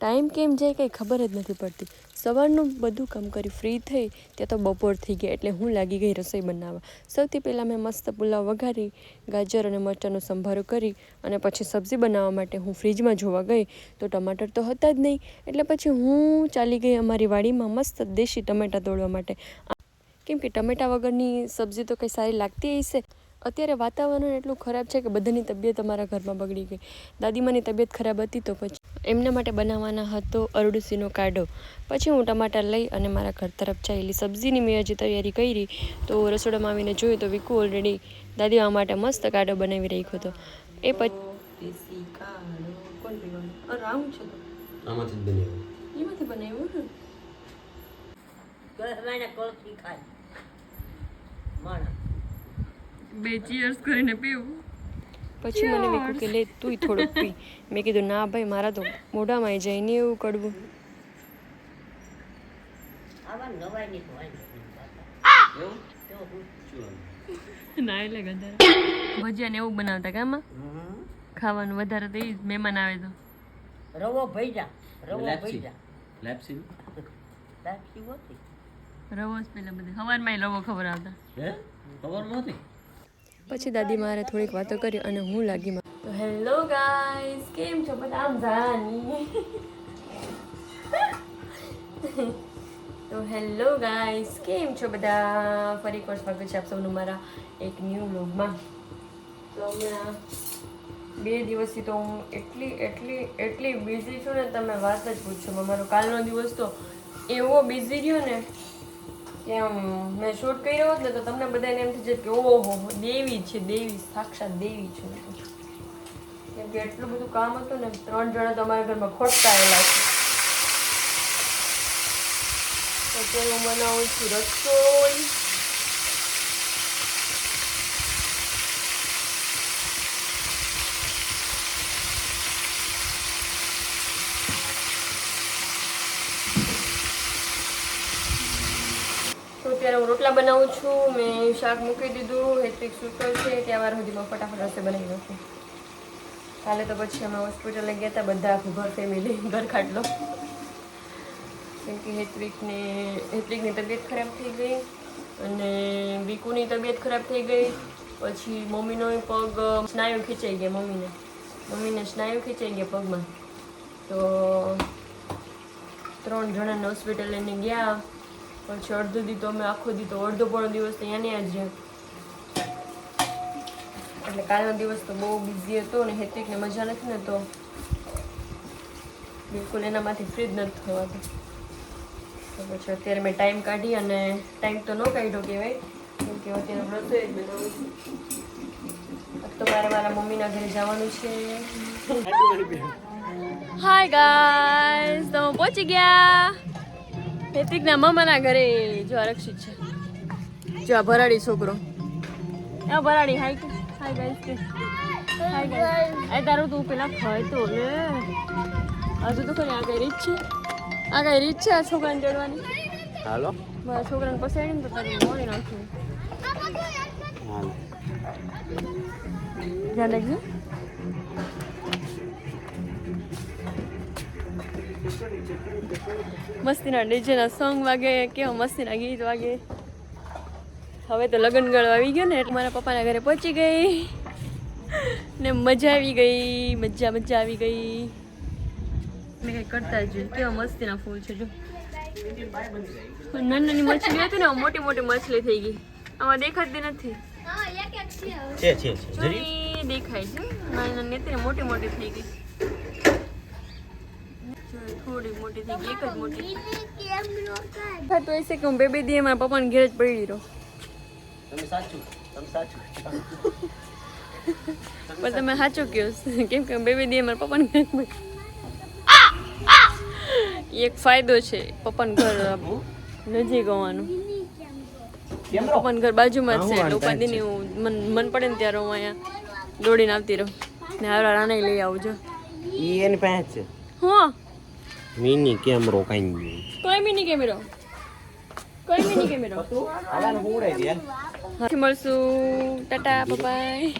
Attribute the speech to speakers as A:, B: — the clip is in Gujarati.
A: ટાઈમ કેમ જાય કંઈ ખબર જ નથી પડતી. સવારનું બધું કામ કરી ફ્રી થઈ ત્યાં તો બપોર થઈ ગયા એટલે હું લાગી ગઈ રસોઈ બનાવવા. સૌથી પહેલાં મેં મસ્ત પુલાવ વઘારી, ગાજર અને મરચાંનો સંભારો કરી અને પછી સબ્જી બનાવવા માટે હું ફ્રીજમાં જોવા ગઈ. તો ટમાટર તો હતા જ નહીં. એટલે પછી હું ચાલી ગઈ અમારી વાડીમાં મસ્ત દેશી ટમેટાં તોડવા માટે. કેમ કે ટમેટા વગરની સબ્જી તો કંઈ સારી લાગતી હશે? અત્યારે વાતાવરણ એટલું ખરાબ છે કે બધાની તબિયત અમારા ઘરમાં બગડી ગઈ. દાદીમાની તબિયત ખરાબ હતી તો પછી એમના માટે બનાવવાના હતો અરડુસીનો કાઢો. પછી હું ટમાટર લઈ અને મારા ઘર તરફ ચાલી સબ્જીની મેં હજી તૈયારી કરી તો રસોડામાં આવીને જોયું તો વિકુ ઓલરેડી દાદીમા માટે મસ્ત કાઢો બનાવી રાખ્યો હતો. એ પછી બે ચીયર્સ કરીને પીવું. પછી મને વિકુ કે લે તું થોડુંક પી. મેં કીધું ના ભાઈ મારા તો મોઢામાં જાય નહીં એવું કડવું. ભજીયા ને એવું? બનાવતા કામાં ખાવાનું વધારે તો મહેમાન આવે તો.
B: રવો ભૈજા રવો
C: લેપ્સી?
B: ભૈજા
C: લેપ્સી
B: દાખી હોતી.
A: રવો જ પેલા બધે. સવારમાં રવો ખબર આવતા.
C: હે? ખબર નહોતી
A: પછી દાદી મારે થોડીક વાતો કરી અને હું લાગી તો હેલો ગાઈસ, કેમ છો? બધા આમ જાની. તો હેલો ગાઈસ, કેમ છો બધા? ફરી કોર્સ સ્વાગત છે આપ સૌનું મારા એક ન્યૂ વ્લોગમાં તો હમણાં બે દિવસથી તો હું એટલી એટલી એટલી બિઝી છું ને, તમે વાત જ પૂછો. મારો કાલનો દિવસ તો એવો બિઝી રહ્યો ને આમ મેં શૂટ કર્યો ને તો તમને બધાને એમ થઈ કે ઓહો દેવી છે, દેવી, સાક્ષાત દેવી છે. કેમ કે એટલું બધું કામ હતું ને, ત્રણ જણા તો અમારા ઘરમાં ખોટતા આવેલા છે. અત્યારે હું બનાવું છું રસોઈ. અત્યારે હું રોટલા બનાવું છું, મેં શાક મૂકી દીધું, હેટ્રિક સૂતો છે ત્યાં વાર સુધીમાં ફટાફટ રસોઈ બનાવી નાખું. કાલે તો પછી અમે હોસ્પિટલે ગયા હતા, બધા આખું ઘર ફેમિલી ઘર ખાટલો કેમ કે હેત્વિકને હેત્વિકની તબિયત ખરાબ થઈ ગઈ અને બીકુની તબિયત ખરાબ થઈ ગઈ. પછી મમ્મીનો પગ સ્નાયુ ખેંચાઈ ગયા મમ્મીને. મમ્મીને સ્નાયુ ખેંચાઈ ગયા પગમાં. તો ત્રણ જણાને હોસ્પિટલ લઈને ગયા. પછી અડધો દી તો અમે આખો દી તો અડધો પોણો દિવસ તો અહીંયા જ રહ્યા. એટલે કાલનો દિવસ તો બહુ બિઝી હતો અને હેતિકને મજા નથી ને તો. બિલકુલ એનામાંથી ફ્રી જ નથી થવાતું. તો પછી અત્યારે મેં ટાઈમ કાઢી અને ટાઈમ તો ન કાઢ્યો કહેવાય કેમ કે અત્યારે વ્રત જ બનાવું છું. તો મારે મારા મમ્મીના ઘરે જવાનું છે. હાય ગાઈસ તો પહોંચી ગયા. હેતિકના મામાના ઘરે જો આરક્ષિત રક્ષિત છે. જો આ ભરાડી છોકરો. આ ભરાડી હાય કે હાય ગાઈસ કે. હાય ગાઈસ આ તારું તું પેલા ખાય તો લે હજુ તો ખરી આ કઈ રીત છે? આ કઈ રીત છે આ છોકરાને ચડવાની?
C: હાલો.
A: મારા છોકરાને પસાડી ને તો તારું મોડી નાખ્યું
C: હાલો.
A: ધ્યાન રાખજો. મસ્તીના ડીજેના સોંગ વાગે કેવા મસ્તીના ગીત વાગે. હવે તો લગ્ન ગાળો આવી ગયો ને એટલે મારા પપ્પાના ઘરે પહોંચી ગઈ. ને મજા આવી ગઈ મજા મજા આવી ગઈ. મેં કંઈ કરતા જ. કેવા મસ્તીના ફૂલ છે જો. નાની નાની મછલી હતી ને મોટી મોટી મછલી થઈ ગઈ. આમાં દેખાતી નથી.
C: છે છે છે જરી
A: જરી દેખાય છે. નાની નાની હતી ને મોટી મોટી થઈ ગઈ. થોડી મોટી થઈ એક જ મોટી. થતું હશે કે હું બે બે દી મારા પપ્પાને ઘેર જ પડી રહ્યો
C: તમે સાચું તમે સાચું.
A: પણ તમે સાચું. કહો કેમ કે બે બે દી મારા પપ્પાને ઘેર પડી એક ફાયદો છે પપ્પાનું ઘર નજીક હોવાનું.
C: કેમ
A: ઘર બાજુમાં જ છે એટલે
C: હું
A: ઉપાધિની હું મન મન પડે ને ત્યારે હું અહીંયા દોડીને આવતી રહું. ને હારા રાણે લઈ આવજો.
C: ઈ એની પાસે છે.
A: હા?
C: મિની કેમેરો કાંઈ
A: કોઈ મિની કેમેરો કોઈ મિની કેમેરો
C: આવાનું ઉડાઈ દે
A: મળશું ટાટા બાય